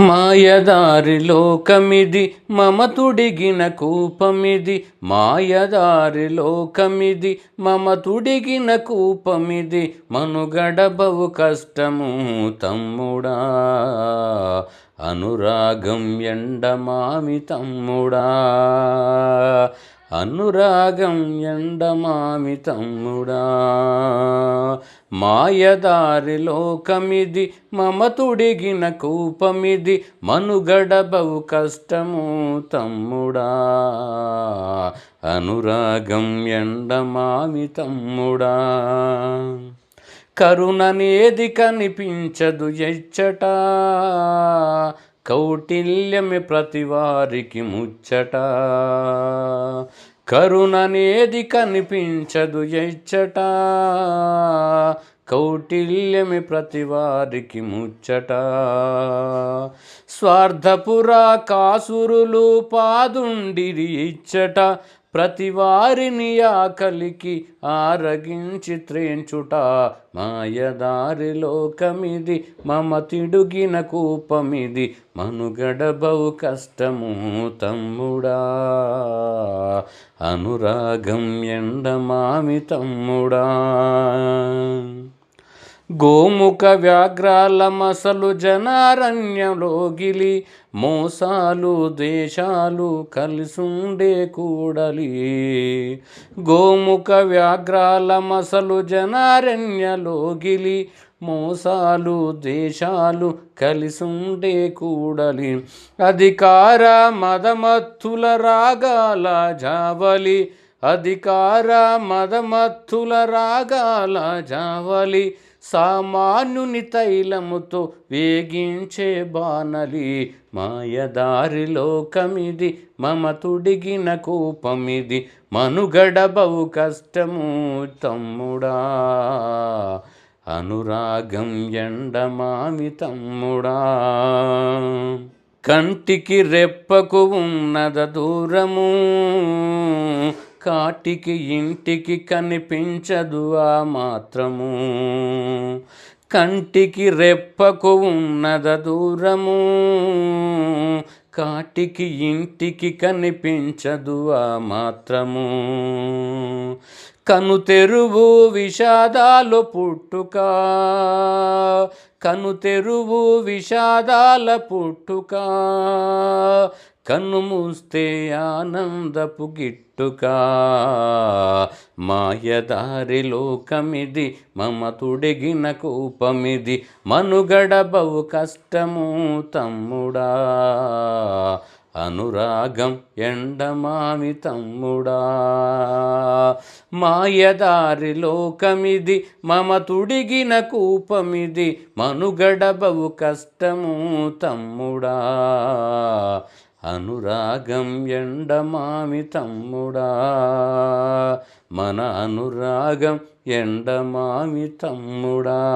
మాయదారి లోకమిది మమతుడిగిన కూపమిది. మాయదారి లోకమిది మమతుడిగిన కూపమిది. మనుగడబవు కష్టము తమ్ముడా అనురాగం ఎండమామి తమ్ముడా. అనురాగం ఎండమామి తమ్ముడా. మాయదారి లోకమిది మమతుడిగిన కూపమిది మనుగడబవు కష్టము తమ్ముడా. అనురాగం ఎండమామి తమ్ముడా. కరుణనేది కనిపించదు ఎచ్చట. కౌటిల్యమే ప్రతివారికి ముచ్చట. కరుణనేది కనిపించదు ఎచ్చట. కౌటిల్యమి ప్రతివారికి ముచ్చట. స్వార్థపురా కాసురులు పాదుండిరి ఇచ్చట. ప్రతి వారిని ఆకలికి ఆరగించి త్రేంచుట మాయదారి మమ తిడుగిన కూపమిది మనుగడబవు కష్టము తమ్ముడా. అనురాగం ఎండమామి తమ్ముడా. గోముఖ వ్యాఘ్రాల మసలు జనారణ్యలోగిలి మోసాలు దేశాలు కలిసుండే కూడలి. గోముఖ వ్యాఘ్రాల మసలు జనారణ్యలోగిలి మోసాలు దేశాలు కలిసుండే కూడలి. అధికార మదమత్తుల రాగాల జావలి అధికార మదమత్తుల రాగాల జావలి. సామానుని తైలముతో వేగించే బానలి మాయదారి లోకమిది మమతుడిగిన కూపమిది మనుగడబవు కష్టము తమ్ముడా. అనురాగం ఎండమామి తమ్ముడా. కంటికి రెప్పకు ఉన్నద దూరము కాటికి ఇంటికి కనిపించదు ఆ మాత్రము. కంటికి రెప్పకు ఉన్నద దూరము. కాటికి ఇంటికి కనిపించదు ఆ మాత్రము. కను తెరువు విషాదాలు పుట్టుక. కను తెరువు విషాదాల పుట్టుక. కన్ను మూస్తే ఆనందపు గిట్టుక. మాయదారి లోకమిది మమ తుడిగిన కూపమిది మనుగడబవు కష్టము తమ్ముడా. అనురాగం ఎండమామి తమ్ముడా. మాయదారి లోకమిది మమ తుడిగిన కూపమిది మనుగడబవు కష్టము తమ్ముడా. అనురాగం ఎండమామి తమ్ముడా. మన అనురాగం ఎండమామి తమ్ముడా.